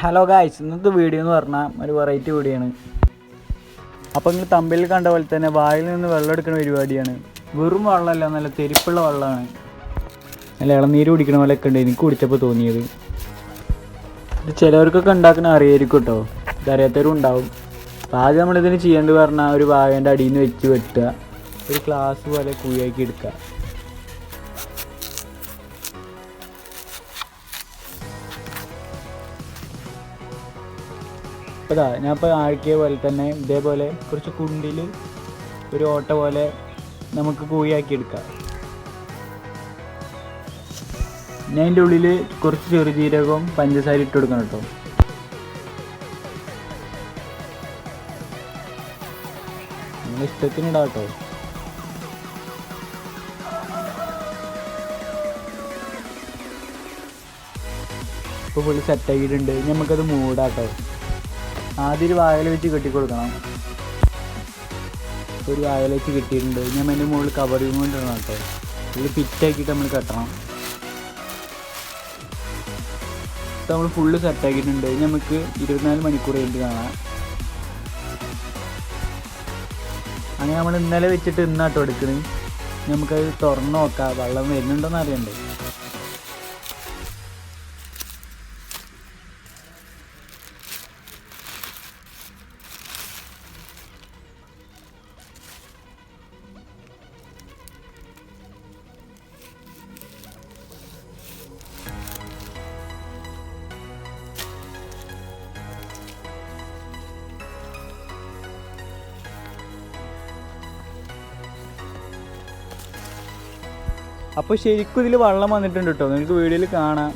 Hello guys ഇന്നത്തെ video എന്ന് പറഞ്ഞാൽ ഒരു വെറൈറ്റി വീഡിയോ ആണ്. അപ്പോൾ നിങ്ങൾ തമ്പിൽ കണ്ട പോലെ തന്നെ വായിൽ നിന്ന് വെള്ളം എടുക്കുന്ന പരിപാടിയാണ്. വെറും വെള്ളമല്ല നല്ല തെരിപ്പുള്ള വെള്ളമാണ്. നല്ല ഇളനീര് കുടിക്കണ പോലെയൊക്കെ ഉണ്ട് എനിക്ക് കുടിച്ചപ്പോൾ തോന്നിയത്. ഇത് ചിലവർക്കൊക്കെ ഉണ്ടാക്കുന്ന അറിയായിരിക്കും കേട്ടോ ഇതറിയാത്തവരും ഉണ്ടാവും. അപ്പോൾ ആദ്യം നമ്മളിതിന് ചെയ്യേണ്ടത് പറഞ്ഞാൽ ഒരു വായന്റെ അടിയിൽ നിന്ന് വെച്ച് വെട്ടുക. ഒരു ഗ്ലാസ് പോലെ കുഴിയാക്കി എടുക്കുക. അപ്പോൾ ഇതാ ഞാൻ ഇപ്പോൾ ആഴ്ക്കിയ പോലെ തന്നെ ഇതേപോലെ കുറച്ച് കുണ്ടിൽ ഒരു ഓട്ട പോലെ നമുക്ക് കൂയാക്കി എടുക്കാം ഞാൻ അതിന്റെ ഉള്ളിൽ കുറച്ച് ചെറുജീരകവും പഞ്ചസാര ഇട്ട് കൊടുക്കണം കേട്ടോ. നിങ്ങൾ ഇഷ്ടത്തിന് ഇടാം കേട്ടോ. ഇപ്പോൾ ഫുള്ള് സെറ്റാക്കിയിട്ടുണ്ട് നമുക്കത് മൂടാട്ടോ ആദ്യം ഒരു വായൽ വെച്ച് കെട്ടിക്കൊടുക്കണം. ഒരു വായൽ വെച്ച് കെട്ടിയിട്ടുണ്ട്. ഞാൻ അതിന്റെ മുകളിൽ കവറിങ് കൊണ്ടിടണം കേട്ടോ. ഇതിൽ ഫിറ്റാക്കിയിട്ട് നമ്മൾ കെട്ടണം. ഇപ്പം നമ്മൾ ഫുള്ള് സെറ്റാക്കിയിട്ടുണ്ട് നമുക്ക് ഇരുപത്തിനാല് മണിക്കൂർ കഴിഞ്ഞിട്ട് കാണാം. അങ്ങനെ നമ്മൾ ഇന്നലെ വെച്ചിട്ട് ഇന്നാട്ടോ എടുക്കുന്നത് നമുക്കത് തുറന്നു നോക്കാം. വെള്ളം വരുന്നുണ്ടോന്ന് അറിയണ്ടേ? അപ്പോൾ ശരിക്കും ഇതിൽ വെള്ളം വന്നിട്ടുണ്ട് കേട്ടോ നിങ്ങൾക്ക് വീഡിയോയിൽ കാണാം.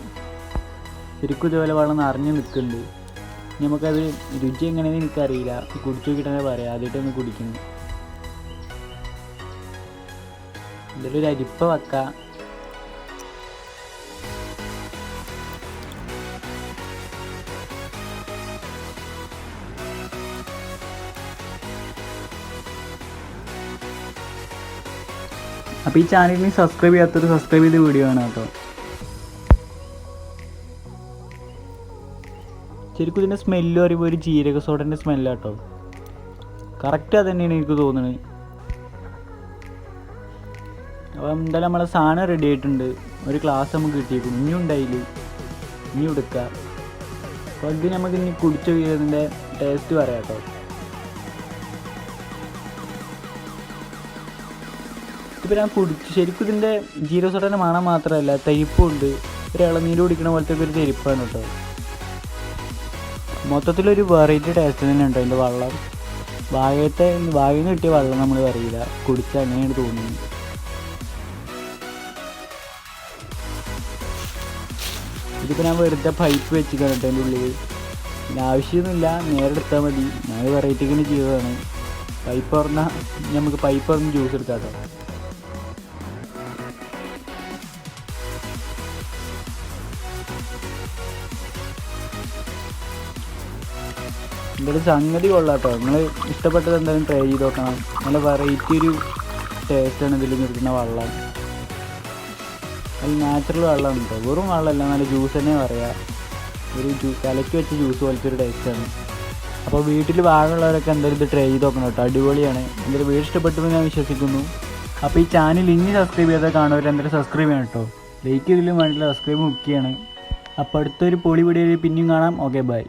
ശരിക്കും ഇതുപോലെ വെള്ളം നിറഞ്ഞു നിൽക്കുന്നുണ്ട്. നമുക്കത് രുചി എങ്ങനെയാണെന്ന് എനിക്കറിയില്ല. കുടിച്ചു നോക്കിയിട്ടാണ് പറയാം. ആദ്യമായിട്ടൊന്ന് കുടിക്കുന്നു ഇതിലൊരു അരിപ്പ വെക്കാം. അപ്പോൾ ഈ ചാനലിന് സബ്സ്ക്രൈബ് ചെയ്യാത്തൊരു സബ്സ്ക്രൈബ് ചെയ്ത വീഡിയോ ആണ് കേട്ടോ. ശരിക്കും ഇതിന്റെ സ്മെല്ല് പറയുമ്പോൾ ഒരു ജീരക സോഡന്റെ സ്മെല്ലാട്ടോ കറക്റ്റ് അത് തന്നെയാണ് എനിക്ക് തോന്നുന്നത്. അപ്പോൾ എന്തായാലും നമ്മളെ സാധനം റെഡി ആയിട്ടുണ്ട്. ഒരു ക്ലാസ് നമുക്ക് കിട്ടിയിരിക്കും ഇനി ഉണ്ടായില്ല ഇനി എടുക്കുക അപ്പോൾ ഇത് നമുക്ക് ഇനി കുടിച്ച ടേസ്റ്റ് പറയാം കേട്ടോ. ഇപ്പം ഞാൻ കുടിച്ച് ശരിക്കും ഇതിന്റെ ജീരോ സോഡന്റെ മണം മാത്രമല്ല തരിപ്പുണ്ട്. ഒരു ഇളനീര് കുടിക്കണ പോലത്തെ ഒരു തരിപ്പാണ് കേട്ടോ മൊത്തത്തിലൊരു വെറൈറ്റി ടേസ്റ്റ് തന്നെ ഉണ്ട് അതിന്റെ വെള്ളം. വായത്തെ വായിൽ നിന്ന് കിട്ടിയ വെള്ളം നമ്മൾ പറയില്ല കുടിച്ച അങ്ങനെയാണ് തോന്നുന്നത്. ഇതിപ്പോൾ ഞാൻ വെറുതെ പൈപ്പ് വെച്ച് കേട്ടോ അതിന്റെ ഉള്ളിൽ ആവശ്യമൊന്നുമില്ല നേരെ എടുത്താൽ മതി. ഞാൻ വെറൈറ്റിക്ക് ചെയ്തതാണ്. പൈപ്പ് പറഞ്ഞാൽ നമുക്ക് പൈപ്പ് പറഞ്ഞ് ജ്യൂസ് എടുക്കാം കേട്ടോ ഇതിൽ സംഗതി കൊള്ളാട്ടോ. നിങ്ങൾ ഇഷ്ടപ്പെട്ടത് എന്തായാലും ട്രൈ ചെയ്ത് നോക്കണം. നല്ല വെറൈറ്റി ഒരു ടേസ്റ്റ് ആണ് ഇതിൽ നിൽക്കുന്ന വെള്ളം. അത് നാച്ചുറൽ വെള്ളമാണ് കേട്ടോ വെറും വെള്ളമല്ല നല്ല ജ്യൂസ് തന്നെ പറയാം. ഒരു ജ്യൂ കലക്കി വെച്ച ജ്യൂസ് പോലത്തെ ഒരു ടേസ്റ്റാണ് അപ്പോൾ വീട്ടിൽ വാങ്ങുള്ളവരൊക്കെ എന്തായാലും ഇത് ട്രൈ ചെയ്ത് നോക്കണം കേട്ടോ അടിപൊളിയാണ്. എന്തായാലും വീട് ഇഷ്ടപ്പെട്ടു ഞാൻ വിശ്വസിക്കുന്നു. അപ്പോൾ ഈ ചാനൽ ഇനി സബ്സ്ക്രൈബ് ചെയ്താൽ കാണുന്നവർ എന്തായാലും സബ്സ്ക്രൈബ് ചെയ്യണം കേട്ടോ ലൈക്ക് ഇതിലും വേണ്ടില്ല സബ്സ്ക്രൈബ് മുക്കിയാണ് അപ്പോൾ അടുത്തൊരു പൊളി വീഡിയോയിൽ പിന്നെയും കാണാം. Okay bye